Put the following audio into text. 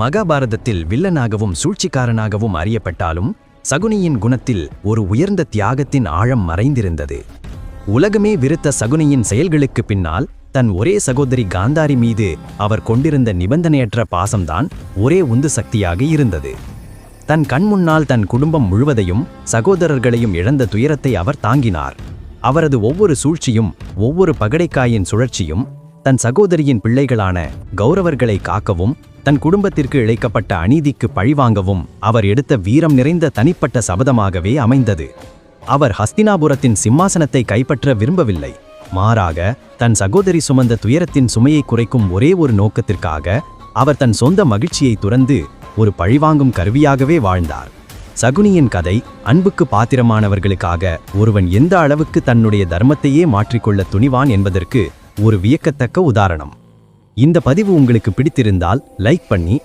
மகாபாரதத்தில் வில்லனாகவும் சூழ்ச்சிக்காரனாகவும் அறியப்பட்டாலும் சகுனியின் குணத்தில் ஒரு உயர்ந்த தியாகத்தின் ஆழம் மறைந்திருந்தது. உலகமே விருத்த சகுனியின் செயல்களுக்கு பின்னால் தன் ஒரே சகோதரி காந்தாரி மீது அவர் கொண்டிருந்த நிபந்தனையற்ற பாசம்தான் ஒரே உந்து சக்தியாக இருந்தது. தன் கண் முன்னால் தன் குடும்பம் முழுவதையும் சகோதரர்களையும் இழந்த துயரத்தை அவர் தாங்கினார். அவரது ஒவ்வொரு சூழ்ச்சியும் ஒவ்வொரு பகடைக்காயின் சுழற்சியும் தன் சகோதரியின் பிள்ளைகளான கௌரவர்களை காக்கவும் தன் குடும்பத்திற்கு இழைக்கப்பட்ட அநீதிக்கு பழிவாங்கவும் அவர் எடுத்த வீரம் நிறைந்த தனிப்பட்ட சபதமாகவே அமைந்தது. அவர் ஹஸ்தினாபுரத்தின் சிம்மாசனத்தை கைப்பற்ற விரும்பவில்லை. மாறாக தன் சகோதரி சுமந்த துயரத்தின் சுமையை குறைக்கும் ஒரே ஒரு நோக்கத்திற்காக அவர் தன் சொந்த மகிழ்ச்சியை துறந்து ஒரு பழிவாங்கும் கருவியாகவே வாழ்ந்தார். சகுனியின் கதை அன்புக்கு பாத்திரமானவர்களுக்காக ஒருவன் எந்த அளவுக்கு தன்னுடைய தர்மத்தையே மாற்றிக்கொள்ள துணிவான் என்பதற்கு ஒரு வியக்கத்தக்க உதாரணம். இந்த பதிவு உங்களுக்கு பிடித்திருந்தால் லைக் பண்ணி